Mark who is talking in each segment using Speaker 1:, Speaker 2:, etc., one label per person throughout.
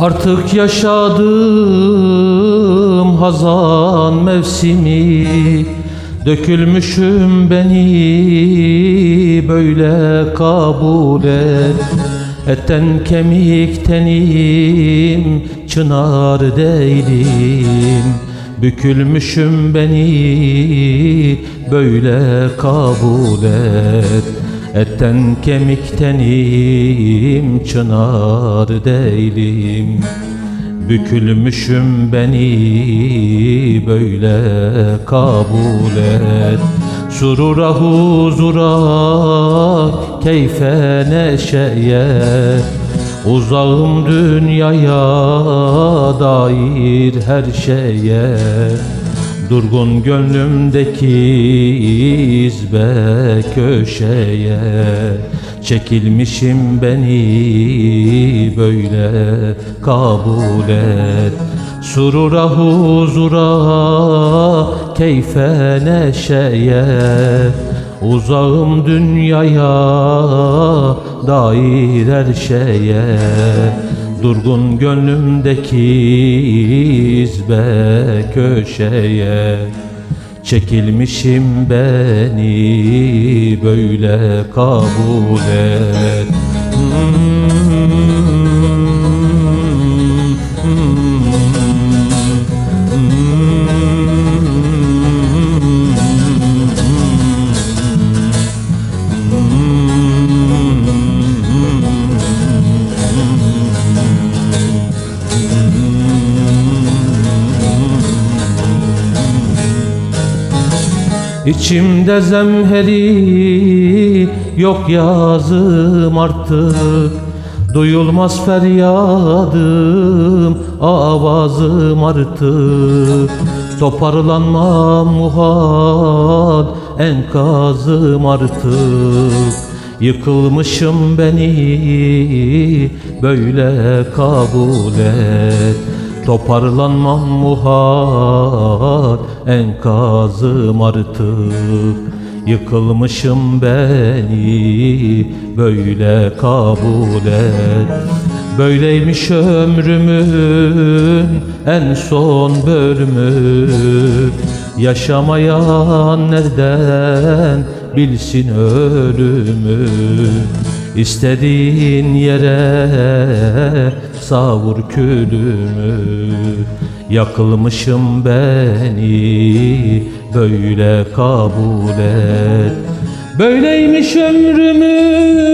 Speaker 1: Artık yaşadım hazan mevsimi. Dökülmüşüm beni böyle kabul et. Etten kemiktenim çınar değilim. Bükülmüşüm beni böyle kabul et Etten kemiktenim çınar değilim. Bükülmüşüm beni böyle kabul et. Surura huzura keyfe neşeye. Uzağım dünyaya dair her şeye Durgun gönlümdeki izbe köşeye. Çekilmişim beni böyle kabul et. Surura huzura keyfe neşeye. Uzağım dünyaya dair her şeye Durgun gönlümdeki izbe köşeye. Çekilmişim beni böyle kabul et İçimde zemheri yok yazım artık. Duyulmaz feryadım avazım artık. Toparlanmam muhal enkazım artık. Yıkılmışım beni böyle kabul et Toparlanmam muhal enkazım artık. Yıkılmışım beni böyle kabul et. Böyleymiş ömrümün en son bölümü. Yaşamayan nereden bilsin ölümü İstediğin yere savur külümü. Yakılmışım beni böyle kabul et. Böyleymiş ömrümün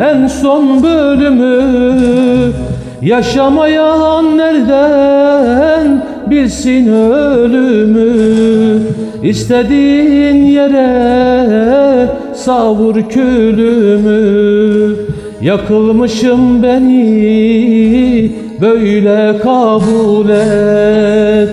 Speaker 1: en son bölümü. Yaşamayan nereden bilsin ölümü İstediğin yere savur külümü. Yakılmışım beni böyle kabul et